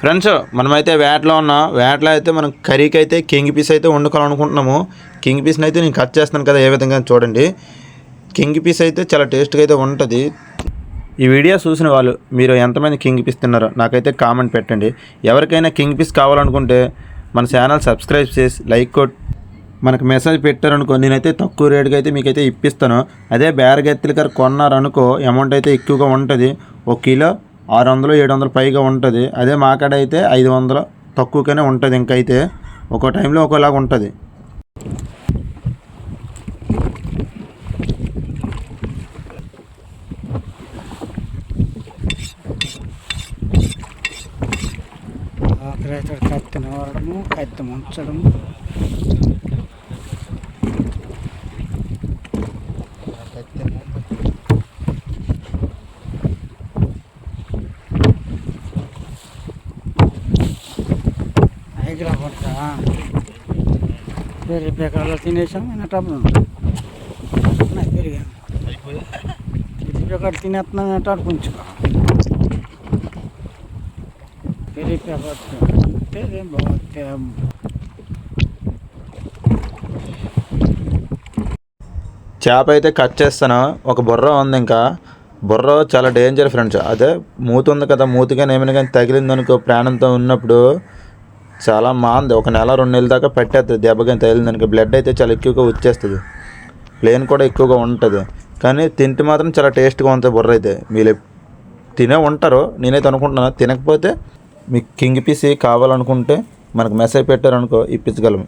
Friends మనమైతే వేటలో ఉన్నాం. వేటలో అయితే మనం కర్రీకి అయితే కింగ్ పీస్ అయితే వండుకోవాలనుకుంటున్నాము. కింగ్ పీస్ని అయితే నేను కట్ చేస్తాను కదా ఏ విధంగా చూడండి. కింగ్ పీస్ అయితే చాలా టేస్ట్గా అయితే ఉంటుంది. ఈ వీడియో చూసిన వాళ్ళు మీరు ఎంతమంది కింగ్ పీస్ తిన్నారో నాకైతే కామెంట్ పెట్టండి. ఎవరికైనా కింగ్ పీస్ కావాలనుకుంటే మన ఛానల్ సబ్స్క్రైబ్ చేసి లైక్ కొట్ మనకు మెసేజ్ పెట్టారనుకో నేనైతే తక్కువ రేటుకి అయితే మీకైతే ఇప్పిస్తాను. అదే బేరగెత్తులు గారు కొన్నారనుకో అమౌంట్ అయితే ఎక్కువగా ఉంటుంది. ఒక కిలో ఆరు వందలు ఏడు వందలు పైగా ఉంటుంది. అదే మా కాడ అయితే ఐదు వందలు తక్కువగానే ఉంటుంది ఇంకైతే. ఒక్కో టైంలో ఒక్కోలాగా ఉంటుంది. ఆఖరి వాడము కత్తి ముంచడం ఐగ్రా పడతా వేరే పేకాడలో తినేసాం వినటప్పుడు పెరిగాను ఇది ప్రకారం తినేస్తున్నాం అంటాడు కొంచెం పెరిగి ప్రకారం బాగుంటే చేప అయితే కట్ చేస్తాను. ఒక బుర్ర ఉంది ఇంకా. బుర్ర చాలా డేంజర్ ఫ్రెండ్స్ అదే మూత ఉంది కదా మూతిగా ఏమైనా కానీ తగిలింది అనుకో ప్రాణంతో ఉన్నప్పుడు చాలా మాంది. ఒక నెల రెండు నెలల దాకా పెట్టేస్తుంది దెబ్బకి తగిలింది దానికి బ్లడ్ అయితే చాలా ఎక్కువగా వచ్చేస్తుంది. ప్లేన్ కూడా ఎక్కువగా ఉంటుంది. కానీ తింటే మాత్రం చాలా టేస్ట్గా ఉంటుంది బుర్ర అయితే మీరు తినే ఉంటారు నేనైతే అనుకుంటున్నాను. తినకపోతే మీకు కింగ్ పీస్ కావాలనుకుంటే మనకు మెసేజ్ పెట్టారనుకో ఇప్పించగలము